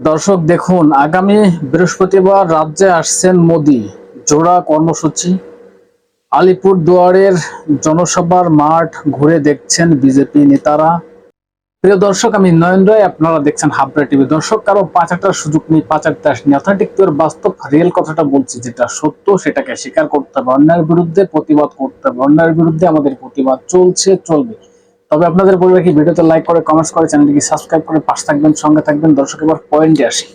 দর্শক, দেখুন, আগামী বৃহস্পতিবার রাজ্যে আসছেন মোদি। জোড়া কর্মসূচি। আলিপুর দুয়ারের জনসভার মাঠ ঘুরে দেখছেন বিজেপি নেতারা। প্রিয় দর্শক, আমি নয়ন রায়, আপনারা দেখছেন হাবড়া টিভি। দর্শক, কারও পাঁচ একটা সুযোগ নেই পাঁচ একটা আসেনি অথেন্টিক তোর বাস্তব রিয়েল কথাটা বলছি, যেটা সত্য, সেটাকে স্বীকার করতে হবে। অন্যায়ের বিরুদ্ধে প্রতিবাদ করতে হবে। অন্যায়ের বিরুদ্ধে আমাদের প্রতিবাদ চলছে, চলবে। তবে আপনাদের রাখি ভিডিওতে লাইক করে কমেন্টস করে, চ্যানেলটিকে সাবস্ক্রাইব করে, পাশে থাকবেন, সঙ্গে থাকবেন। দর্শক, এবার পয়েন্টে আসি।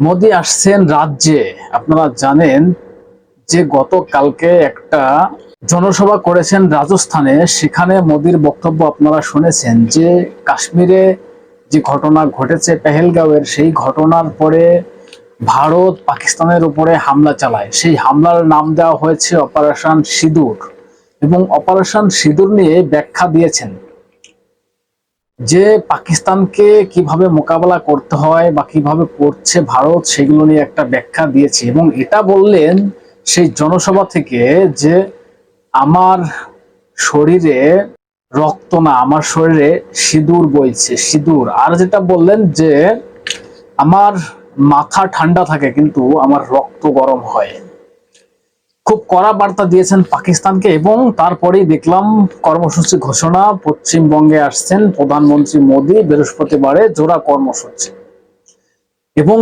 মোদি আসছেন রাজ্যে। আপনারা জানেন যে গতকালকে একটা জনসভা করেছেন রাজস্থানে। সেখানে মোদির বক্তব্য আপনারা শুনেছেন যে কাশ্মীরে যে ঘটনা ঘটেছে পেহেলগাঁওয়ের, সেই ঘটনার পরে ভারত পাকিস্তানের উপরে হামলা চালায়। সেই হামলার নাম দেওয়া হয়েছে অপারেশন সিঁদুর। এবং অপারেশন সিঁদুর নিয়ে ব্যাখ্যা দিয়েছেন যে পাকিস্তানকে কীভাবে মোকাবেলা করতে হয় বা কীভাবে করছে ভারত, সেগুলো নিয়ে একটা ব্যাখ্যা দিয়েছে। এবং এটা বললেন সেই জনসভা থেকে যে আমার শরীরে রক্ত না, আমার শরীরে সিঁদুর বইছে, সিঁদুর। আর যেটা বললেন যে আমার মাথা ঠান্ডা থাকে কিন্তু আমার রক্ত গরম হয়। খুব কড়া বার্তা দিয়েছেন পাকিস্তানকে এবং তারপরেই দেখলাম কর্মসূচি ঘোষণা। পশ্চিমবঙ্গে আসছেন প্রধানমন্ত্রী মোদী বৃহস্পতিবারে জোড়া কর্মসূচি। এবং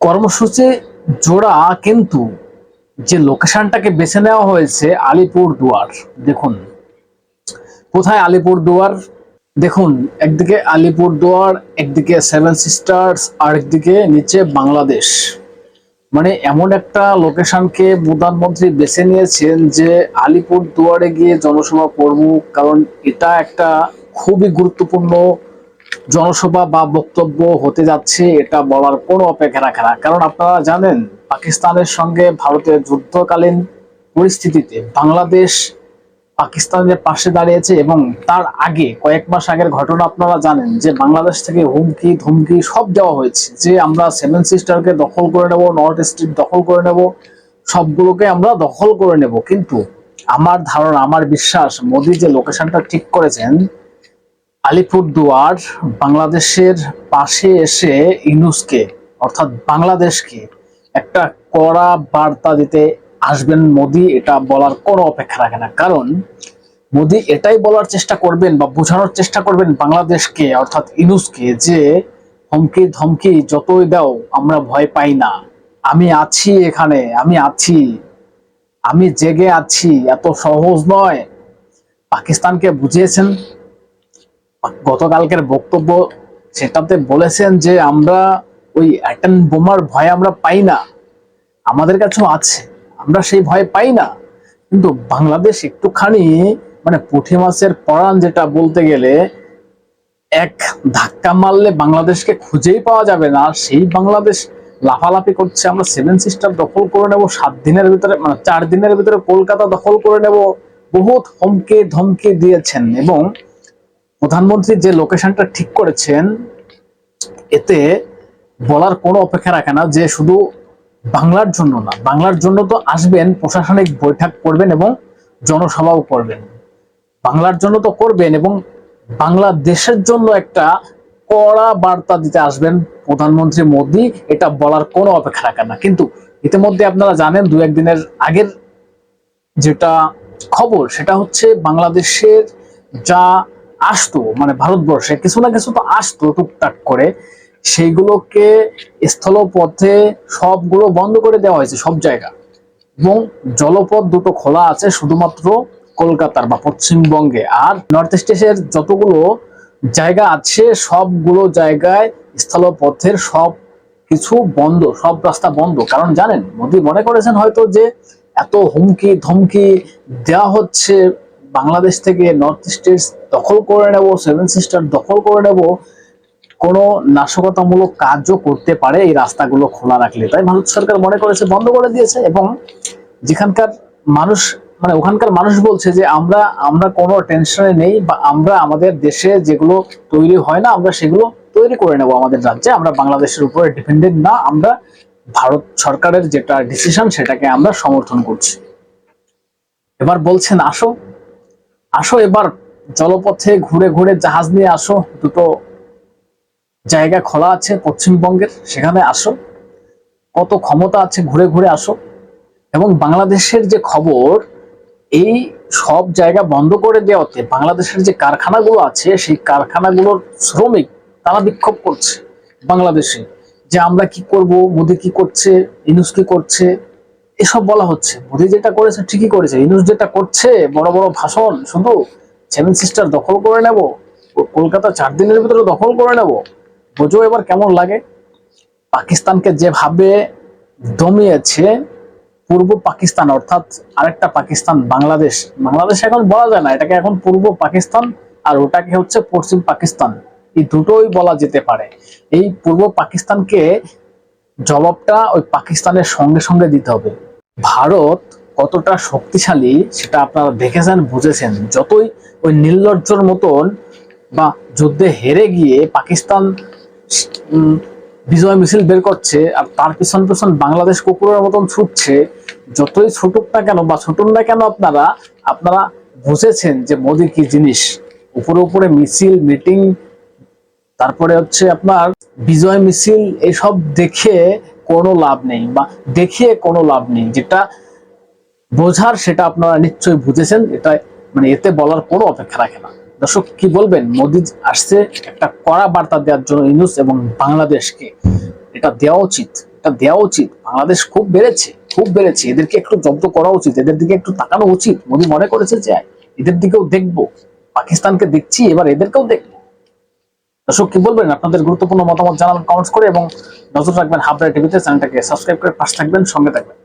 কর্মসূচি জোড়া কিন্তু যে লোকেশনটাকে বেছে নেওয়া হয়েছে আলিপুর দুয়ার দেখুন। কোথায় আলিপুর দুয়ার দেখুন, একদিকে আলিপুর দুয়ার একদিকে সেভেন সিস্টার্স, আর একদিকে নিচে বাংলাদেশ। মানে এমন একটা লোকেশনকে প্রধানমন্ত্রী বেছে নিয়েছেন যে আলিপুর দুয়ারে গিয়ে জনসভা করব, কারণ এটা একটা খুবই গুরুত্বপূর্ণ জনসভা বা বক্তব্য হতে যাচ্ছে, এটা বলার কোনো অপেক্ষা রাখে না। কারণ আপনারা জানেন, পাকিস্তানের সঙ্গে ভারতের যুদ্ধকালীন পরিস্থিতিতে বাংলাদেশ পাকিস্তানের পাশে দাঁড়িয়েছে এবং তার আগে কয়েক মাস আগের ঘটনা আপনারা জানেন যে বাংলাদেশ থেকে হুমকি, ধুমকি সব দেওয়া হয়েছে। যে আমরা সেভেন সিস্টারকে দখল করে নেব নর্থ স্ট্রিট দখল করে নেব, সবগুলোকে আমরা দখল করে নেব। কিন্তু আমার ধারণা, আমার বিশ্বাস, মোদী যে লোকেশনটা ঠিক করেছেন, আলিপুরদুয়ার বাংলাদেশের পাশে এসে ইনুসকে, অর্থাৎ বাংলাদেশকে একটা কড়া বার্তা দিতে আসবেন মোদি, এটা বলার কোনো অপেক্ষা রাখে না। কারণ মোদি এটাই বলার চেষ্টা করবেন বা বোঝানোর চেষ্টা করবেন বাংলাদেশকে, অর্থাৎ ইনুসকে, যে হুমকি ধমকি যতই দাও, আমরা ভয় পাই না। আমি আছি এখানে, আমি আছি। আমি জেগে আছি, এত সহজ নয়। পাকিস্তানকে বুঝিয়েছেন। গতকালকের বক্তব্য সেটাতে বলেছেন যে, আমরা ওই অ্যাটম বোমার ভয় আমরা পাই না। আমাদের কাছেও আছে। আমরা সেই ভয় পাই না। কিন্তু বাংলাদেশ একটুখানি মানে পুঁটি মাছের পরাণ যেটা বলতে গেলে, এক ধাক্কা মারলে বাংলাদেশকে খুঁজেই পাওয়া যাবে না। সেই বাংলাদেশ লাফালাফি করছে, আমরা সেভেন সিস্টার দখল করে নেব, সাত দিনের ভিতরে মানে চার দিনের ভিতরে কলকাতা দখল করে নেব, বহুত হমকে ধমকে দিয়েছেন। এবং প্রধানমন্ত্রী যে লোকেশনটা ঠিক করেছেন, এতে বলার কোনো অপেক্ষা রাখে না যে শুধু বাংলার জন্য না। বাংলার জন্য তো আসবেন, প্রশাসনিক বৈঠক করবেন এবং জনসভাও করবেন। বাংলার জন্য তো করবেন এবং বাংলাদেশের জন্য একটা কড়া বার্তা দিতে আসবেন প্রধানমন্ত্রী মোদী, এটা বলার কোনো অপেক্ষা রাখে না। কিন্তু ইতিমধ্যে আপনারা জানেন, দু একদিনের আগের যেটা খবর, সেটা হচ্ছে বাংলাদেশের যা আসতো মানে ভারতবর্ষে, কিছু না কিছু তো আসতো টুকটাক করে। সেইগুলোকে স্থলপথে সবগুলো বন্ধ করে দেওয়া হয়েছে সব জায়গা। এবং জলপথ দুটো খোলা আছে শুধুমাত্র কলকাতার বা পশ্চিমবঙ্গে। আর নর্থ ইস্টের যতগুলো জায়গা আছে, সবগুলো জায়গায় স্থলপথের সব কিছু বন্ধ, সব রাস্তা বন্ধ। কারণ জানেন, মোদী মনে করেছেন হয়তো যে এত হুমকি, ধমকি দেওয়া হচ্ছে, বাংলাদেশ থেকে নর্থ ইস্টের দখল করে নেব, সেভেন সিস্টার দখল করে নেব কোনো নাশকতামূলক কাজও করতে পারে এই রাস্তাগুলো খোলা রাখলে। তাই ভারত সরকার মনে করেছে বন্ধ করে দিয়েছে এবং যেখানকার মানুষ মানে ওখানকার মানুষ বলছে যে আমরা আমরা কোনো টেনশনে নেই বা আমরা আমাদের দেশে যেগুলো তৈরি হয় না, আমরা সেগুলো তৈরি করে নেব আমাদের রাজ্যে। আমরা বাংলাদেশের উপরে ডিপেন্ডেন্ট না, আমরা ভারত সরকারের যেটা ডিসিশন সেটাকে আমরা সমর্থন করছি। এবার বলছেন আসো। আসো এবার জলপথে ঘুরে ঘুরে জাহাজ নিয়ে আসো। দুটো জায়গা খোলা আছে পশ্চিমবঙ্গের, সেখানে আসো। কত ক্ষমতা আছে ঘুরে ঘুরে আসো। এবং বাংলাদেশের যে খবর, এই সব জায়গা বন্ধ করে দেওয়াতে বাংলাদেশের যে কারখানাগুলো আছে, সেই কারখানাগুলোর শ্রমিক তারা বিক্ষোভ করছে বাংলাদেশে। যে আমরা কি করব, মোদি কি করছে, ইনুস কি করছে, এসব বলা হচ্ছে। মোদি যেটা করেছে ঠিকই করেছে, ইনুস যেটা করছে, বড় বড় ভাষণ, শুধু সেভেন সিস্টার দখল করে নেব, কলকাতা চার দিনের ভিতরে দখল করে নেব। বোঝো এবার কেমন লাগে? পাকিস্তানকে যেভাবে দমিয়েছে, পূর্ব পাকিস্তান, অর্থাৎ আরেকটা পাকিস্তান, বাংলাদেশ। বাংলাদেশ এখন বলা যায় না, এটাকে এখন পূর্ব পাকিস্তান আর ওটাকে হচ্ছে পশ্চিম পাকিস্তান। এই দুটোই বলা যেতে পারে। এই পূর্ব পাকিস্তানকে জবাবটা ওই পাকিস্তানের সঙ্গে সঙ্গে দিতে হবে। ভারত কতটা শক্তিশালী সেটা আপনারা দেখেছেন, বুঝেছেন। যতই ওই নির্লজ্জর মতন বা যুদ্ধে হেরে গিয়ে পাকিস্তান বিজয় মিছিল বের করছে আর তার পিছন পিছন বাংলাদেশ কুকুরের মতন ছুটছে। যতই ছুটুক না কেন বা ছুটুন না কেন আপনারা আপনারা বুঝেছেন যে মোদি কি জিনিস। উপরে উপরে মিছিল, মিটিং, তারপরে হচ্ছে আপনার বিজয় মিছিল, এসব দেখে কোনো লাভ নেই বা দেখিয়ে কোনো লাভ নেই। যেটা বোঝার সেটা আপনারা নিশ্চয়ই বুঝেছেন এটা মানে এতে বলার কোনো অপেক্ষা রাখে না। দর্শক, কি বলবেন? মোদি আসছে একটা কড়া বার্তা দেওয়ার জন্য ইউনুস এবং বাংলাদেশকে। এটা দেওয়া উচিত, এটা দেওয়া উচিত। বাংলাদেশ খুব বেড়েছে খুব বেড়েছে। এদেরকে একটু জব্দ করা উচিত, এদের দিকে একটু তাকানো উচিত। মোদি মনে করেছে যে, এদের দিকেও দেখব। পাকিস্তানকে দেখছি, এবার এদেরকেও দেখব। দর্শক, কি বলবেন? আপনাদের গুরুত্বপূর্ণ মতামত জানাবেন কমেন্টস করে এবং নজর রাখবেন হাবড়া টিভিতে। চ্যানেলটাকে সাবস্ক্রাইব করে পাশে থাকবেন, সঙ্গে থাকবেন।